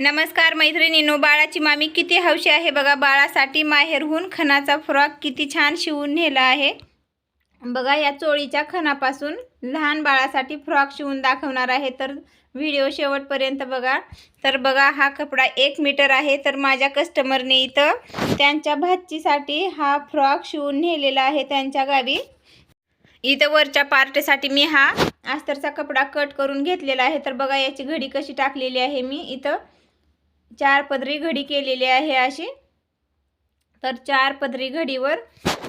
नमस्कार मैत्रिणींनो बाळाची मामी किती हौशी आहे बघा. बाळासाठी माहेरहून खणाचा फ्रॉक किती छान शिवून नेला आहे. बघा या चोळीच्या खणापासून लहान बाळासाठी फ्रॉक शिवून दाखवणार आहे. तर व्हिडिओ शेवटपर्यंत बघा. तर बघा हा कपडा एक मीटर आहे. तर माझ्या कस्टमरने इथं त्यांच्या भाचीसाठी हा फ्रॉक शिवून नेलेला आहे त्यांच्या गावी. इथं वरच्या पार्टीसाठी मी हा अस्तरचा कपडा कट करून घेतलेला आहे. तर बघा याची घडी कशी टाकलेली आहे मी इथं. चार पदरी घडी केलेली आहे अशी. तर चार पदरी घडीवर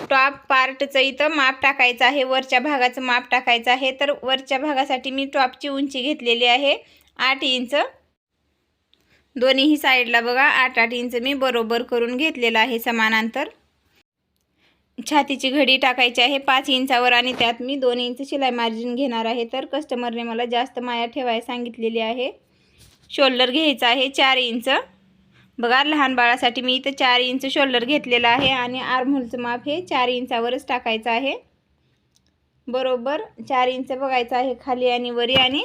टॉप पार्टचं इथं माप टाकायचं आहे वरच्या भागाचं माप टाकायचं आहे. तर वरच्या भागासाठी मी टॉपची उंची घेतलेली आहे आठ इंच. दोन्हीही साईडला बघा आठ आठ इंच मी बरोबर करून घेतलेलं आहे समानांतर. छातीची घडी टाकायची आहे पाच इंचावर आणि त्यात मी दोन इंच शिलाई मार्जिन घेणार आहे. तर कस्टमरने मला जास्त माया ठेवायला सांगितलेली आहे. शोल्डर घ्यायचा आहे चार इंच. बघा लहान बाळासाठी मी इथं चार इंच शोल्डर घेतलेलं आहे आणि आर्महोलचं माप हे चार इंचावरच टाकायचं आहे. बरोबर चार इंच बघायचं आहे खाली आणि वरी आणि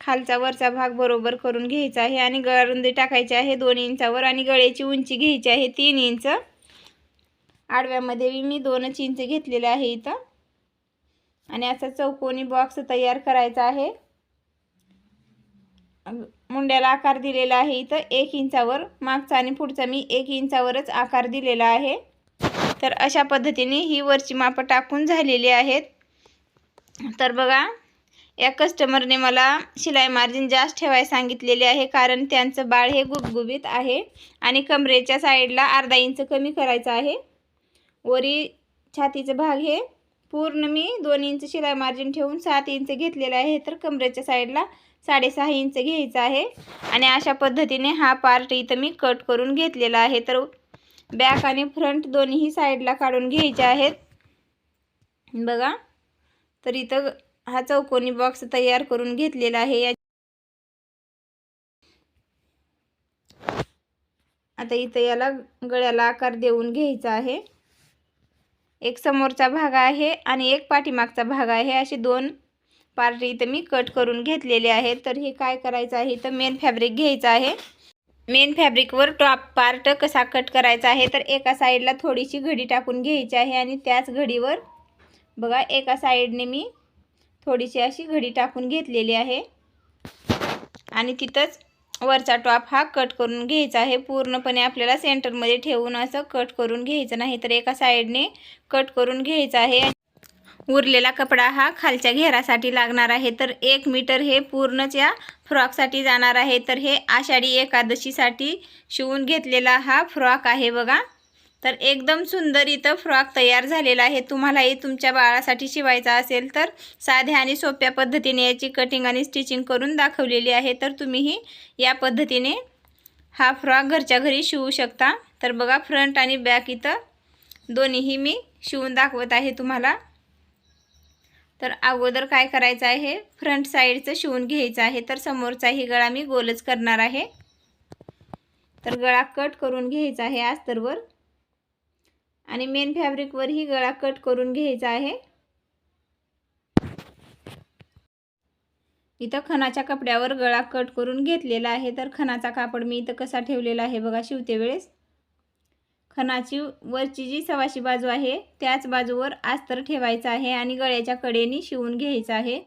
खालचा वरचा भाग बरोबर करून घ्यायचा आहे आणि गळारुंदी टाकायची आहे दोन इंचावर आणि गळ्याची उंची घ्यायची आहे तीन इंच. आडव्यामध्ये मी दोनच इंच घेतलेले आहे इथं. आणि असा चौकोनी बॉक्स तयार करायचा आहे. मुंड्याला आकार दिलेला आहे. इथं एक इंचावर मागचा आणि पुढचा मी एक इंचावरच आकार दिलेला आहे. तर अशा पद्धतीने ही वरची मापं टाकून झालेली आहेत. तर बघा या कस्टमरने मला शिलाई मार्जिन जास्त ठेवायला सांगितलेले आहे कारण त्यांचं बाळ हे गुबगुबीत आहे आणि कमरेच्या साईडला अर्धा इंच कमी करायचं आहे. वरी छातीचं भाग हे पूर्ण मी दोन इंच शिलाई मार्जिन ठेवून सात इंच घेतलेला आहे. तर कमरेच्या साईडला साडेसहा इंच घ्यायचं आहे. आणि अशा पद्धतीने हा पार्ट इथं मी कट करून घेतलेला आहे. तर बॅक आणि फ्रंट दोन्ही साईडला काढून घ्यायचे आहेत. बघा. तर इथं हा चौकोनी बॉक्स तयार करून घेतलेला आहे. या आता इथं याला गळ्याला आकार देऊन घ्यायचा आहे. एक समोरचा भाग आहे आणि एक पाठीमागचा भाग आहे. असे दोन पार्ट इथं मी कट करून घेतलेले आहेत. तर हे काय करायचं आहे? तर मेन फॅब्रिक घ्यायचं आहे. मेन फॅब्रिकवर टॉप पार्ट कसा कट करायचा आहे? तर एका साईडला थोडीशी घडी टाकून घ्यायची आहे आणि त्याच घडीवर बघा एका साईडने मी थोडीशी अशी घडी टाकून घेतलेली आहे. आणि तिथंच वरचा टॉप हा कट करून घ्यायचा आहे. पूर्णपणे आपल्याला सेंटरमध्ये ठेवून असं कट करून घ्यायचं नाही तर एका साईडने कट करून घ्यायचं आहे. उरलेला कपडा हा खालच्या घेरासाठी लागणार आहे. तर एक मीटर हे पूर्णच या फ्रॉकसाठी जाणार आहे. तर हे आषाढी एकादशीसाठी शिवून घेतलेला हा फ्रॉक आहे बघा. तर एकदम सुंदर इथं फ्रॉक तयार झालेला आहे. तुम्हालाही तुमच्या बाळासाठी शिवायचा असेल तर साध्या आणि सोप्या पद्धतीने याची कटिंग आणि स्टिचिंग करून दाखवलेली आहे. तर तुम्हीही या पद्धतीने हा फ्रॉक घरच्या घरी शिवू शकता. तर बघा फ्रंट आणि बॅक इथं दोन्हीही मी शिवून दाखवत आहे तुम्हाला. तर अगोदर काय करायचं आहे? फ्रंट साईडचं शिवून घ्यायचं आहे. तर समोरचाही गळा मी गोलच करणार आहे. तर गळा कट करून घ्यायचा आहे. अस्तरवर आणि मेन फॅब्रिकवरही गळा कट करून घ्यायचा आहे. इथं खणाच्या कपड्यावर गळा कट करून घेतलेला आहे. तर खणाचा कापड मी इथं कसा ठेवलेला आहे बघा शिवते वेळेस. खणाची वरची जी सवाशी बाजू आहे त्याच बाजूवर आस्तर ठेवायचं आहे आणि गळ्याच्या कडेने शिवून घ्यायचं आहे.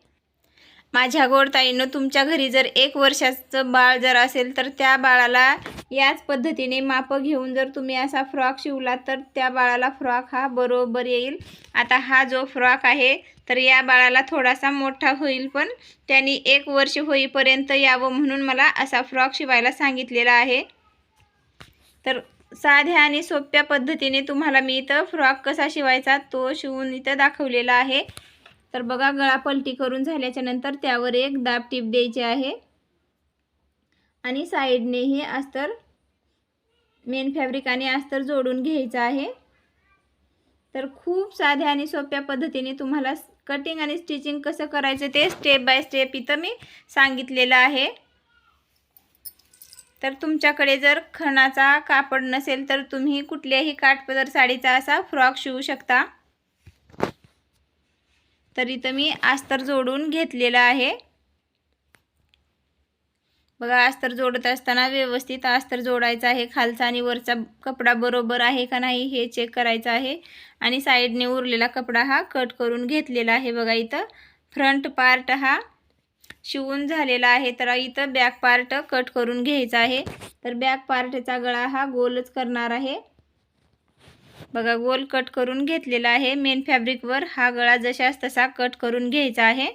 माझ्या गोडताईनं तुमच्या घरी जर एक वर्षाचं बाळ जर असेल तर त्या बाळाला याच पद्धतीने मापं घेऊन जर तुम्ही असा फ्रॉक शिवला तर त्या बाळाला फ्रॉक हा बरोबर येईल. आता हा जो फ्रॉक आहे तर या बाळाला थोडासा मोठा होईल पण त्यांनी एक वर्ष होईपर्यंत यावं म्हणून मला असा फ्रॉक शिवायला सांगितलेला आहे. तर साध्या आणि सोप्या पद्धतीने तुम्हाला मी इथं फ्रॉक कसा शिवायचा तो शिवून इथं दाखवलेला आहे. तर बघा गळा पलटी करून झाल्याच्यानंतर त्यावर एक दाब टीप द्यायची आहे. आणि साईडनेही अस्तर मेन फॅब्रिक आणि अस्तर जोडून घ्यायचं आहे. तर खूप साध्या आणि सोप्या पद्धतीने तुम्हाला कटिंग आणि स्टिचिंग कसं करायचं ते स्टेप बाय स्टेप इथं मी सांगितलेलं आहे. तर तुमच्याकडे जर खणाचा कापड नसेल तर तुम्ही कुठल्याही काठपदर साडीचा असा फ्रॉक शिवू शकता. तर इथं मी अस्तर जोडून घेतलेलं आहे. बघा अस्तर जोडत असताना व्यवस्थित अस्तर जोडायचं आहे. खालचा आणि वरचा कपडा बरोबर आहे का नाही हे चेक करायचं आहे. आणि साईडने उरलेला कपडा हा कट करून घेतलेला आहे. बघा इथं फ्रंट पार्ट हा शिवून झालेला आहे. तर इथं बॅक पार्ट कट करून घ्यायचा आहे. तर बॅक पार्टचा गळा हा गोलच करणार आहे. बघा गोल कट करून घेतलेला आहे. मेन फॅब्रिकवर हा गळा जशाच तसा कट करून घ्यायचा आहे.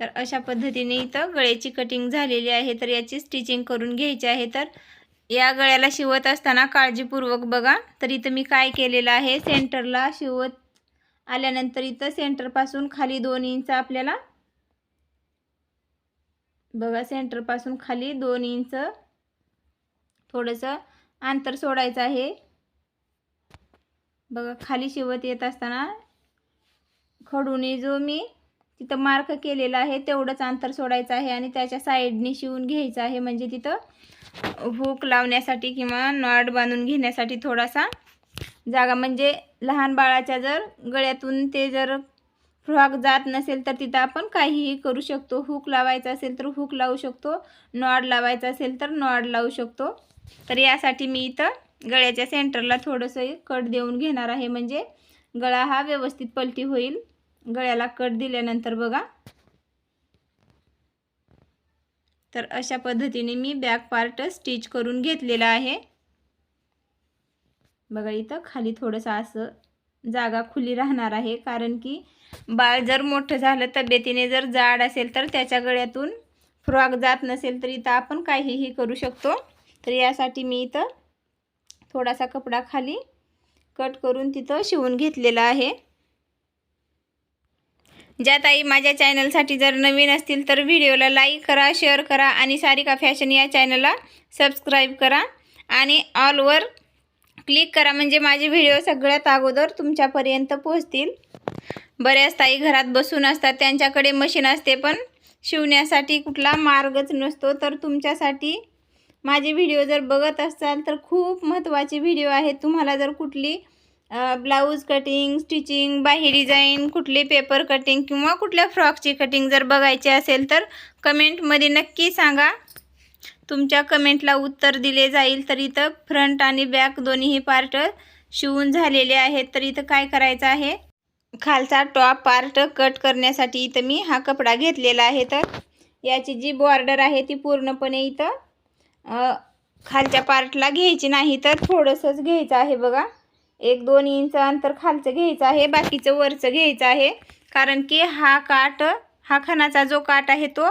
तर अशा पद्धतीने इथं गळ्याची कटिंग झालेली आहे. तर याची स्टिचिंग करून घ्यायची आहे. तर या गळ्याला शिवत असताना काळजीपूर्वक बघा. तर इथं मी काय केलेलं आहे? सेंटरला शिवत आल्यानंतर इथं सेंटरपासून खाली दोन इंच आपल्याला बघा सेंटरपासून खाली दोन इंच थोडंसं अंतर सोडायचं आहे. बघा खाली शिवत येत असताना खडूने जो मी तिथं मार्क केलेला आहे तेवढंच अंतर सोडायचं आहे आणि त्याच्या साईडने शिवून घ्यायचं आहे. म्हणजे तिथं हुक लावण्यासाठी किंवा नॉट बांधून घेण्यासाठी थोडासा जागा. म्हणजे लहान बाळाच्या जर गळ्यातून ते जर फ्रॉक जात नसेल तर तिथं आपण काहीही करू शकतो. हुक लावायचा असेल तर हुक लावू शकतो. नॉड लावायचा असेल तर नॉड लावू शकतो. तर यासाठी मी इथं गळ्याच्या सेंटरला थोडंसं कट देऊन घेणार आहे. म्हणजे गळा हा व्यवस्थित पलटी होईल. गळ्याला कट दिल्यानंतर बघा. तर अशा पद्धतीने मी बॅक पार्ट स्टिच करून घेतलेला आहे. बघा इथं खाली थोडंसं असं जागा खुली राहणार आहे. कारण की बाळ जर मोठं झालं तब्येतीने जर जाड असेल तर त्याच्या गळ्यातून फ्रॉक जात नसेल तर इथं आपण काहीही करू शकतो. तर यासाठी मी इथं थोडासा कपडा खाली कट करून तिथं शिवून घेतलेला आहे. ज्या ताई माझ्या चॅनलसाठी जर नवीन असतील तर व्हिडिओला लाईक करा शेअर करा आणि सारिका फॅशन या चॅनलला सबस्क्राईब करा आणि ऑलवर क्लिक करा म्हणजे माझे व्हिडिओ सगळ्यात अगोदर तुमच्यापर्यंत पोहोचतील. बऱ्याच ताई घरात बसून असतात त्यांच्याकडे मशीन असते पण शिवण्यासाठी कुठला मार्गच नसतो. तर तुमच्यासाठी माझे व्हिडिओ जर बघत असाल तर खूप महत्त्वाचे व्हिडिओ आहेत. तुम्हाला जर कुठली ब्लाऊज कटिंग स्टिचिंग बाही डिझाईन कुठली पेपर कटिंग किंवा कुठल्या फ्रॉकची कटिंग जर बघायची असेल तर कमेंटमध्ये नक्की सांगा. तुमच्या कमेंटला उत्तर दिले जाईल. तर इथं फ्रंट आणि बॅक दोन्हीही पार्ट शिवून झालेले आहेत. तर इथं काय करायचं आहे? खालचा टॉप पार्ट कट करण्यासाठी इथं मी हा कपडा घेतलेला आहे. तर याची जी बॉर्डर आहे ती पूर्णपणे इथं खालच्या पार्टला घ्यायची नाही तर थोडंसंच घ्यायचं आहे बघा. एक दोन इंच अंतर खालचं घ्यायचं आहे बाकीचं वरचं घ्यायचं आहे. कारण की हा काट हा खणाचा जो काट आहे तो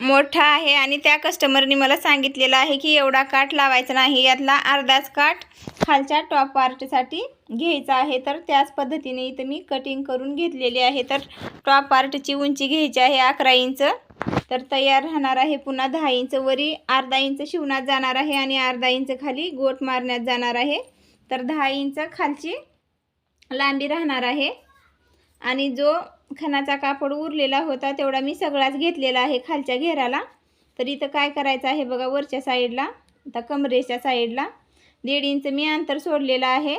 मोठा आहे आणि त्या कस्टमरनी मला सांगितलेलं आहे की एवढा काठ लावायचा नाही. यातला अर्धाच काठ खालच्या टॉप पार्टसाठी घ्यायचा आहे तर त्याच पद्धतीने इथं मी कटिंग करून घेतलेली आहे. तर टॉप पार्टची उंची घ्यायची आहे अकरा इंच. तर तयार राहणार आहे पुन्हा दहा इंच. वरी अर्धा इंच शिवण्यात जाणार आहे आणि अर्धा इंच खाली गोट मारण्यात जाणार आहे. तर दहा इंच खालची लांबी राहणार आहे. आणि जो खणाचा कापड उरलेला होता तेवढा मी सगळाच घेतलेला आहे खालच्या घेराला. तर इथं काय करायचं आहे बघा वरच्या साईडला आता कमरेच्या साईडला दीड इंच मी अंतर सोडलेलं आहे.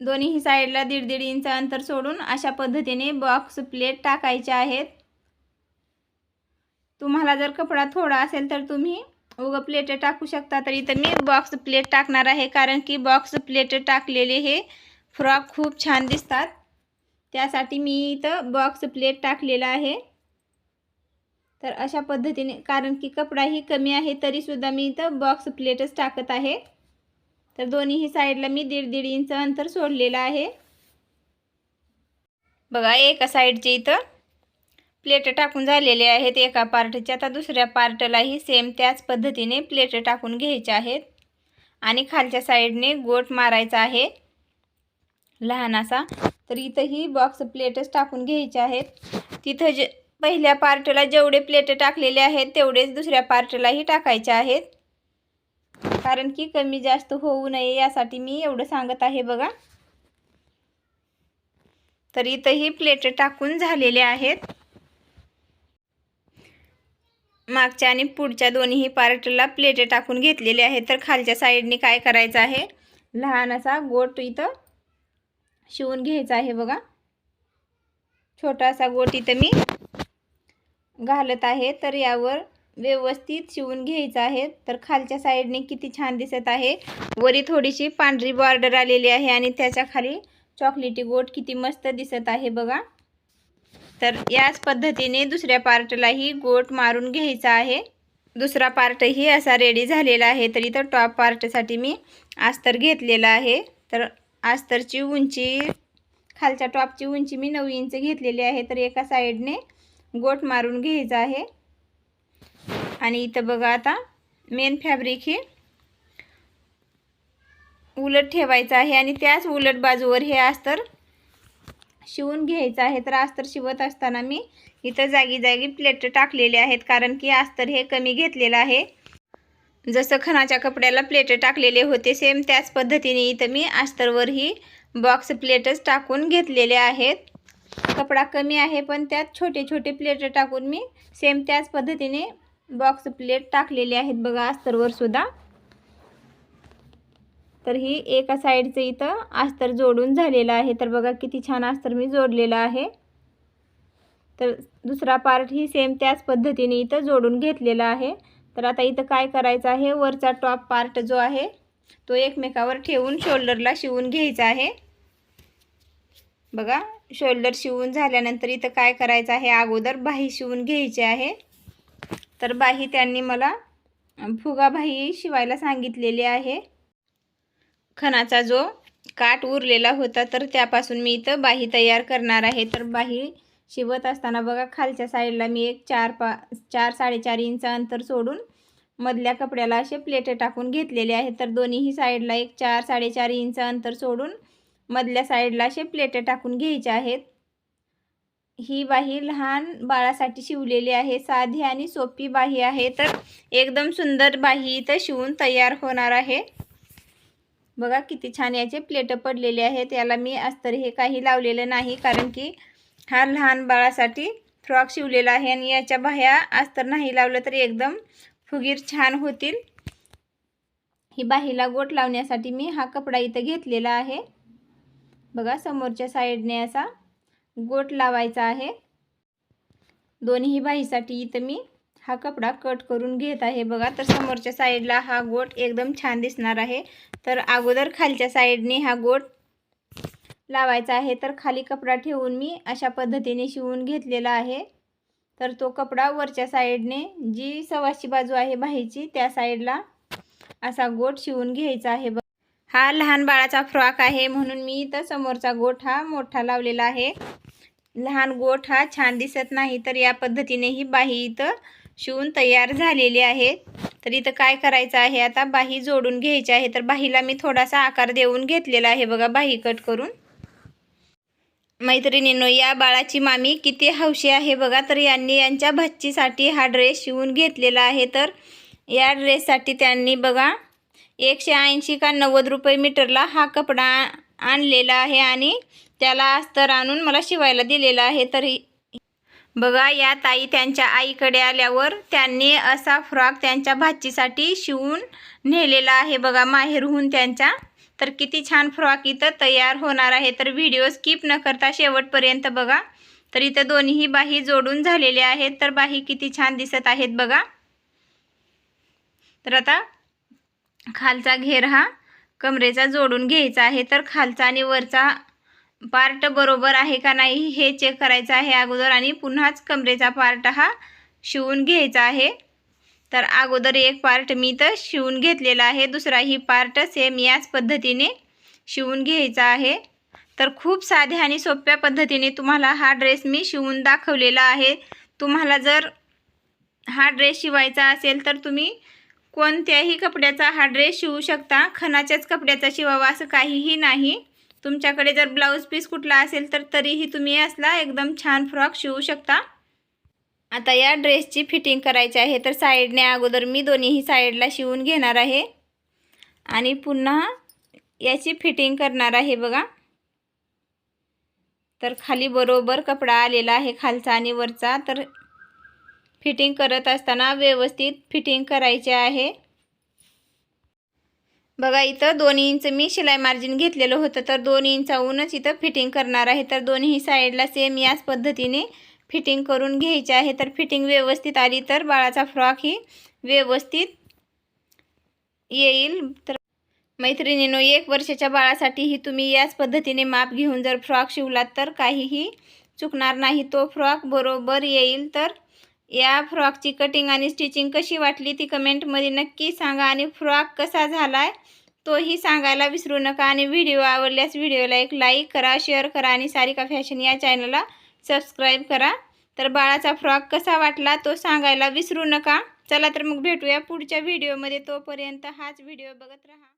दोन्ही साईडला दीड दीड इंच अंतर सोडून अशा पद्धतीने बॉक्स प्लेट टाकायच्या आहेत. तुम्हाला जर कपडा थोडा असेल तर तुम्ही उग प्लेट टाकू शकता. तर इथं मी बॉक्स प्लेट टाकणार आहे कारण की बॉक्स प्लेट टाकलेले हे फ्रॉक खूप छान दिसतात. त्यासाठी मी इथं बॉक्स प्लेट टाकलेला आहे. तर अशा पद्धतीने कारण की कपडाही कमी आहे तरीसुद्धा मी इथं बॉक्स प्लेटच टाकत आहे. तर दोन्हीही साईडला मी दीड दीड इंच अंतर सोडलेलं आहे. बघा एका साईडचे इथं प्लेट टाकून झालेले आहेत. एका पार्टच्या आता दुसऱ्या पार्टलाही सेम त्याच पद्धतीने प्लेट टाकून घ्यायच्या आहेत. आणि खालच्या साईडने गोट मारायचा आहे. लहान असा. तर इथंही बॉक्स प्लेटच टाकून घ्यायचे आहेत. तिथं जे पहिल्या पार्टला जेवढे प्लेट टाकलेले आहेत तेवढेच दुसऱ्या पार्टलाही टाकायचे आहेत. कारण की कमी जास्त होऊ नये यासाठी मी एवढं सांगत आहे बघा. तर इथंही प्लेट टाकून झालेले आहेत. मागच्या आणि पुढच्या दोन्ही पार्टला प्लेटे टाकून घेतलेले आहेत. तर खालच्या साईडने काय करायचं आहे? लहान असा गोट इथं शिवून घ्यायचा आहे बघा. छोटासा गोट इथं मी घालत आहे. तर यावर व्यवस्थित शिवून घ्यायचं आहे. तर खालच्या साईडने किती छान दिसत आहे. वरी थोडीशी पांढरी बॉर्डर आलेली आहे आणि त्याच्याखाली चॉकलेटी गोट किती मस्त दिसत आहे बघा. तर याच पद्धतीने दुसऱ्या पार्टलाही गोट मारून घ्यायचा आहे. दुसरा पार्टही असा रेडी झालेला आहे. तर इथं टॉप पार्टसाठी मी आस्तर घेतलेला आहे. तर आस्तरची उंची खालच्या टॉपची उंची मी नऊ इंच घेतलेली आहे. तर एका साईडने गोट मारून घ्यायचं आहे. आणि इथं बघा आता मेन फॅब्रिक हे उलट ठेवायचं आहे आणि त्याच उलट बाजूवर हे अस्तर शिवून घ्यायचं आहे. तर अस्तर शिवत असताना मी इथं जागी जागी प्लेट टाकलेले आहेत कारण की अस्तर हे कमी घेतलेलं आहे. जसं खणाच्या कपड्याला प्लेट टाकलेले होते सेम त्याच पद्धतीने इथं मी अस्तरवरही बॉक्स प्लेटच टाकून घेतलेले आहेत. कपडा कमी आहे पण त्यात छोटे छोटे प्लेट टाकून मी सेम त्याच पद्धतीने बॉक्स प्लेट टाकलेले आहेत बघा अस्तरवर सुद्धा. तर ही एका साईडचं इथं अस्तर जोडून झालेलं आहे. तर बघा किती छान अस्तर मी जोडलेलं आहे. तर दुसरा पार्ट ही सेम त्याच पद्धतीने इथं जोडून घेतलेला आहे. तर आता इथं काय करायचं आहे? वरचा टॉप पार्ट जो आहे तो एकमेकावर ठेवून शोल्डरला शिवून घ्यायचा आहे. बघा शोल्डर शिवून झाल्यानंतर इथं काय करायचं आहे? अगोदर बाही शिवून घ्यायची आहे. तर बाही त्यांनी मला फुगा शिवायला सांगितलेली आहे. खणाचा जो काठ उरलेला होता तर त्यापासून मी इथं बाही तयार करणार आहे. तर बाही शिवत असताना बघा खालच्या साईडला मी एक चार पा चार साडेचार इंच अंतर सोडून मधल्या कपड्याला असे प्लेट टाकून घेतलेले आहेत. तर दोन्हीही साईडला एक चार साडेचार इंच अंतर सोडून मधल्या साईडला असे प्लेट टाकून घ्यायचे आहेत. ही बाही लहान बाळासाठी शिवलेली आहे. साधी आणि सोपी बाही आहे. तर एकदम सुंदर बाही इथं शिवून तयार होणार आहे. बघा किती छान याचे प्लेट पडलेले आहेत. याला मी अस्तर हे काही लावलेलं नाही कारण की हा लहान बाळासाठी फ्रॉक शिवलेला आहे आणि याच्या बाह्या अस्तर नाही लावलं तर एकदम फुगीर छान होतील. ही बाहीला गोट लावण्यासाठी मी हा कपडा इथं घेतलेला आहे. बघा समोरच्या साईडने असा गोट लावायचा आहे. दोन्ही बाहीसाठी इथं मी हा कपडा कट करून घेत आहे. बघा तर समोरच्या साईडला हा गोट एकदम छान दिसणार आहे. तर अगोदर खालच्या साईडने हा गोट लावायचा आहे. तर खाली कपडा ठेवून मी अशा पद्धतीने शिवून घेतलेला आहे. तर तो कपडा वरच्या साईडने जी सवाशी बाजू आहे बाहीची त्या साईडला असा गोट शिवून घ्यायचा आहे. बघा हा लहान बाळाचा फ्रॉक आहे म्हणून मी इथं समोरचा गोठ हा मोठा लावलेला आहे. लहान गोठ हा छान दिसत नाही तर या पद्धतीने ही बाही इथं शिवून तयार झालेली आहे. तर इथं काय करायचं आहे आता बाही जोडून घ्यायची आहे तर बाहीला मी थोडासा आकार देऊन घेतलेला आहे बघा बाही कट करून. मैत्रिणींनो या बाळाची मामी किती हौशी आहे बघा तर यांनी यांच्या भच्चीसाठी हा ड्रेस शिवून घेतलेला आहे. तर या ड्रेससाठी त्यांनी बघा एकशे ऐंशी का नव्वद रुपये मीटरला हा कपडा आणलेला आहे आणि त्याला अस्तर आणून मला शिवायला दिलेला आहे. तर बघा या ताई त्यांच्या आईकडे आल्यावर त्यांनी असा फ्रॉक त्यांच्या भाचीसाठी शिवून नेलेला आहे. बघा माहेरहून त्यांच्या तर किती छान फ्रॉक इथं तयार होणार आहे. तर व्हिडिओ स्किप न करता शेवटपर्यंत बघा. तर इथं दोन्ही बाही जोडून झालेल्या आहेत. तर बाही किती छान दिसत आहेत बघा. तर आता खालचा घेर हा कमरेचा जोडून घ्यायचा आहे. तर खालचा आणि वरचा पार्ट बरोबर आहे का नाही हे चेक करायचं आहे अगोदर आणि पुन्हाच कमरेचा पार्ट हा शिवून घ्यायचा आहे. तर अगोदर एक पार्ट मी तर शिवून घेतलेला आहे. दुसराही पार्ट सेम याच पद्धतीने शिवून घ्यायचा आहे. तर खूप साध्या आणि सोप्या पद्धतीने तुम्हाला हा ड्रेस मी शिवून दाखवलेला आहे. तुम्हाला जर हा ड्रेस शिवायचा असेल तर तुम्ही कोणत्याही कपड्याचा हा ड्रेस शिवू शकता. खणाच्याच कपड्याचा शिवावा असं काहीही नाही. तुमच्याकडे जर ब्लाऊज पीस कुठला असेल तर तरीही तुम्ही असला एकदम छान फ्रॉक शिवू शकता. आता या ड्रेसची फिटिंग करायची आहे तर साईडने अगोदर मी दोन्हीही साईडला शिवून घेणार आहे. आणि पुन्हा याची फिटिंग करणार आहे बघा. तर खाली बरोबर कपडा आलेला आहे खालचा आणि वरचा. तर फिटिंग करत असताना व्यवस्थित फिटिंग करायचे आहे. बघा इथं दोन इंच मी शिलाई मार्जिन घेतलेलं होतं तर दोन इंचाहूनच इथं फिटिंग करणार आहे. तर दोन्ही साईडला सेम याच पद्धतीने फिटिंग करून घ्यायची आहे. तर फिटिंग व्यवस्थित आली तर बाळाचा फ्रॉक ही व्यवस्थित येईल. तर मैत्रिणीनो एक वर्षाच्या बाळासाठीही तुम्ही याच पद्धतीने माप घेऊन जर फ्रॉक शिवलात तर काहीही चुकणार नाही. तो फ्रॉक बरोबर येईल तर या फ्रॉकची कटिंग आणि स्टिचिंग कशी वाटली ती कमेंटमध्ये नक्की सांगा आणि फ्रॉक कसा झाला आहे तोही सांगायला विसरू नका आणि व्हिडिओ आवडल्यास व्हिडिओला एक लाईक करा शेअर करा आणि सारिका फॅशन या चॅनलला सबस्क्राईब करा. तर बाळाचा फ्रॉक कसा वाटला तो सांगायला विसरू नका. चला तर मग भेटूया पुढच्या व्हिडिओमध्ये तोपर्यंत हाच व्हिडिओ बघत राहा.